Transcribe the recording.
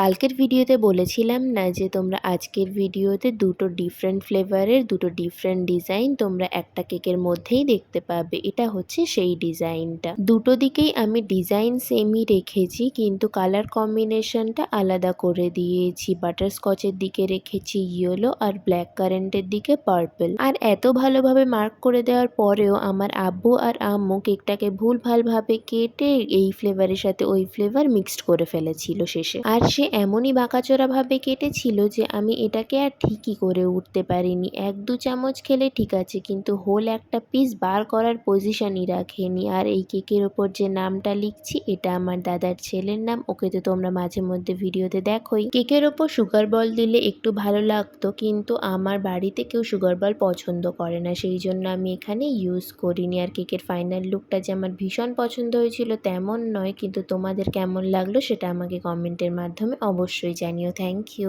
কালকের ভিডিওতে বলেছিলাম না যে তোমরা আজকের ভিডিওতে দুটো ডিফারেন্ট ফ্লেভারের দুটো ডিফারেন্ট ডিজাইন তোমরা একটা কেকের মধ্যেই দেখতে পাবে। এটা হচ্ছে সেই ডিজাইনটা দুটো দিকেই আমি ডিজাইন সেমই রেখেছি, কিন্তু কালার কম্বিনেশনটা আলাদা করে দিয়েছি। বাটারস্কচের দিকে রেখেছি ইয়েলো আর ব্ল্যাক কারেন্টের দিকে পার্পল আর এত ভালোভাবে মার্ক করে দেওয়ার পরেও আমার আব্বু আর আম্মু কেকটাকে ভুল ভালভাবে কেটে এই ফ্লেভারের সাথে ওই ফ্লেভার মিক্সড করে ফেলেছিল শেষে। আর সে এমনই বাঁকাচোরাভাবে কেটেছিল যে আমি এটাকে আর ঠিকই করে উঠতে পারিনি। এক দু চামচ খেলে ঠিক আছে, কিন্তু হোল একটা পিস বার করার পজিশনই রাখেনি। আর এই কেকের ওপর যে নামটা লিখছি, এটা আমার দাদার ছেলের নাম। ওকে তো তোমরা মাঝে মধ্যে ভিডিওতে দেখোই। কেকের ওপর সুগার বল দিলে একটু ভালো লাগতো, কিন্তু আমার বাড়িতে কেউ সুগার বল পছন্দ করে না। সেই জন্য আমি এখানে ইউজ করিনি। আর কেকের ফাইনাল লুকটা যে আমার ভীষণ পছন্দ হয়েছিল, তেমন নয়। কিন্তু তোমাদের কেমন লাগল সেটা আমাকে কমেন্টের মাধ্যমে অবশ্যই জানিও থ্যাংক ইউ